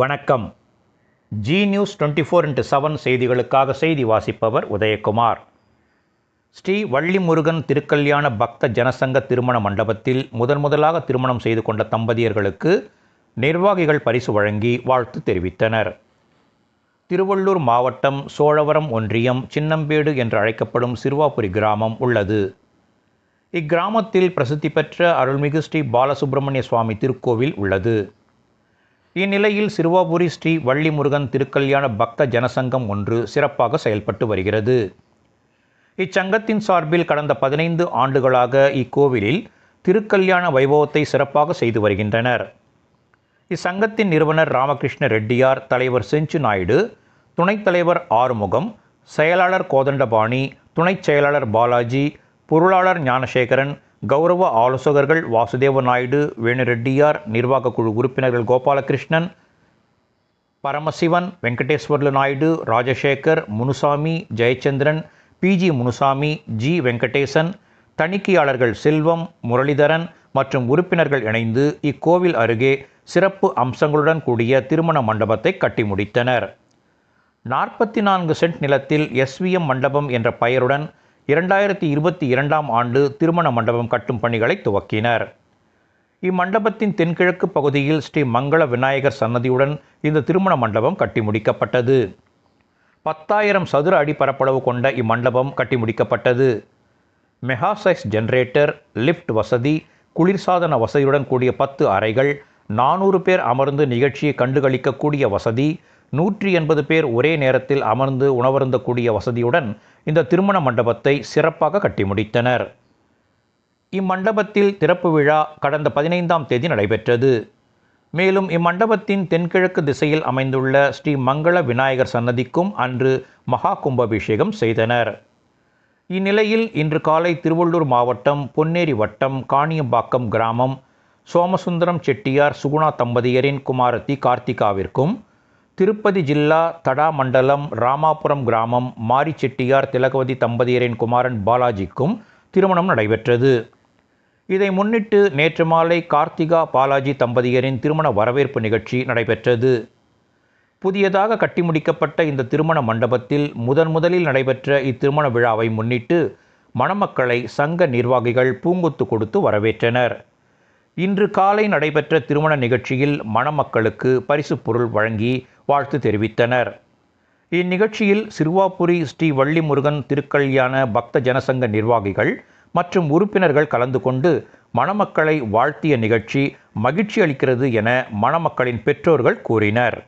வணக்கம். Zee news twenty four into seven செய்திகளுக்காக செய்தி வாசிப்பவர் உதயகுமார். ஸ்ரீ வள்ளிமுருகன் திருக்கல்யாண பக்த ஜனசங்க திருமண மண்டபத்தில் முதன் முதலாக திருமணம் செய்து கொண்ட தம்பதியர்களுக்கு நிர்வாகிகள் பரிசு வழங்கி வாழ்த்து தெரிவித்தனர். திருவள்ளூர் மாவட்டம் சோழவரம் ஒன்றியம் சின்னம்பேடு என்று அழைக்கப்படும் சிறுவாபுரி கிராமம் உள்ளது. இக்கிராமத்தில் பிரசித்தி பெற்ற அருள்மிகு ஸ்ரீ பாலசுப்பிரமணிய சுவாமி திருக்கோவில் உள்ளது. இந்நிலையில் சிறுவாபுரி ஸ்ரீ வள்ளிமுருகன் திருக்கல்யாண பக்த ஜனசங்கம் ஒன்று சிறப்பாக செயல்பட்டு வருகிறது. இச்சங்கத்தின் சார்பில் கடந்த பதினைந்து ஆண்டுகளாக இக்கோவிலில் திருக்கல்யாண வைபவத்தை சிறப்பாக செய்து வருகின்றனர். இச்சங்கத்தின் நிறுவனர் ராமகிருஷ்ண ரெட்டியார் தலைவர் செஞ்சு நாயுடு துணைத் தலைவர் ஆறுமுகம் செயலாளர் கோதண்டபாணி துணைச் செயலாளர் பாலாஜி பொருளாளர் ஞானசேகரன் கௌரவ ஆலோசகர்கள் வாசுதேவ நாயுடு வேணுரெட்டியார் நிர்வாக குழு உறுப்பினர்கள் கோபாலகிருஷ்ணன் பரமசிவன் வெங்கடேஸ்வர்லு நாயுடு ராஜசேகர் முனுசாமி ஜெயச்சந்திரன் பிஜி முனுசாமி ஜி வெங்கடேசன் தணிக்கையாளர்கள் செல்வம் முரளிதரன் மற்றும் உறுப்பினர்கள் இணைந்து இக்கோவில் அருகே சிறப்பு அம்சங்களுடன் கூடிய திருமண மண்டபத்தை கட்டி முடித்தனர். நாற்பத்தி நான்கு சென்ட் நிலத்தில் எஸ்விஎம் மண்டபம் என்ற பெயருடன் இரண்டாயிரத்தி இருபத்தி இரண்டாம் ஆண்டு திருமண மண்டபம் கட்டும் பணிகளை துவக்கினர். இம்மண்டபத்தின் தென்கிழக்கு பகுதியில் ஸ்ரீ மங்கள விநாயகர் சன்னதியுடன் இந்த திருமண மண்டபம் கட்டி முடிக்கப்பட்டது. பத்தாயிரம் சதுர அடி பரப்பளவு கொண்ட இம்மண்டபம் கட்டி முடிக்கப்பட்டது. மெகா சைஸ் ஜெனரேட்டர் லிஃப்ட் வசதி குளிர்சாதன வசதியுடன் கூடிய பத்து அறைகள் நானூறு பேர் அமர்ந்து நிகழ்ச்சியை கண்டுகளிக்கக்கூடிய வசதி நூற்றி எண்பது பேர் ஒரே நேரத்தில் அமர்ந்து உணவருந்தக்கூடிய வசதியுடன் இந்த திருமண மண்டபத்தை சிறப்பாக கட்டி முடித்தனர். இம்மண்டபத்தில் திறப்பு விழா கடந்த பதினைந்தாம் தேதி நடைபெற்றது. மேலும் இம்மண்டபத்தின் தென்கிழக்கு திசையில் அமைந்துள்ள ஸ்ரீ மங்கள விநாயகர் சன்னதிக்கும் அன்று மகா கும்பாபிஷேகம் செய்தனர். இந்நிலையில் இன்று காலை திருவள்ளூர் மாவட்டம் பொன்னேரி வட்டம் காணியம்பாக்கம் கிராமம் சோமசுந்தரம் செட்டியார் சுகுணா தம்பதியரின் குமாரத்தி கார்த்திகாவிற்கும் திருப்பதி ஜில்லா தடா மண்டலம் ராமாபுரம் கிராமம் மாரிச்செட்டியார் திலகவதி தம்பதியரின் குமாரன் பாலாஜிக்கும் திருமணம் நடைபெற்றது. இதை முன்னிட்டு நேற்று மாலை கார்த்திகா பாலாஜி தம்பதியரின் திருமண வரவேற்பு நிகழ்ச்சி நடைபெற்றது. புதியதாக கட்டி முடிக்கப்பட்ட இந்த திருமண மண்டபத்தில் முதன் முதலில் நடைபெற்ற இத்திருமண விழாவை முன்னிட்டு மணமக்களை சங்க நிர்வாகிகள் பூங்குத்து கொடுத்து வரவேற்றனர். இன்று காலை நடைபெற்ற திருமண நிகழ்ச்சியில் மணமக்களுக்கு பரிசு பொருள் வழங்கி வாழ்த்து தெரிவித்தனர். இந்நிகழ்ச்சியில் சிறுவாபுரி ஸ்ரீ வள்ளிமுருகன் திருக்கல்யாண பக்த ஜனசங்க நிர்வாகிகள் மற்றும் உறுப்பினர்கள் கலந்து கொண்டு மணமக்களை வாழ்த்திய நிகழ்ச்சி மகிழ்ச்சி அளிக்கிறது என மணமக்களின் பெற்றோர்கள் கூறினர்.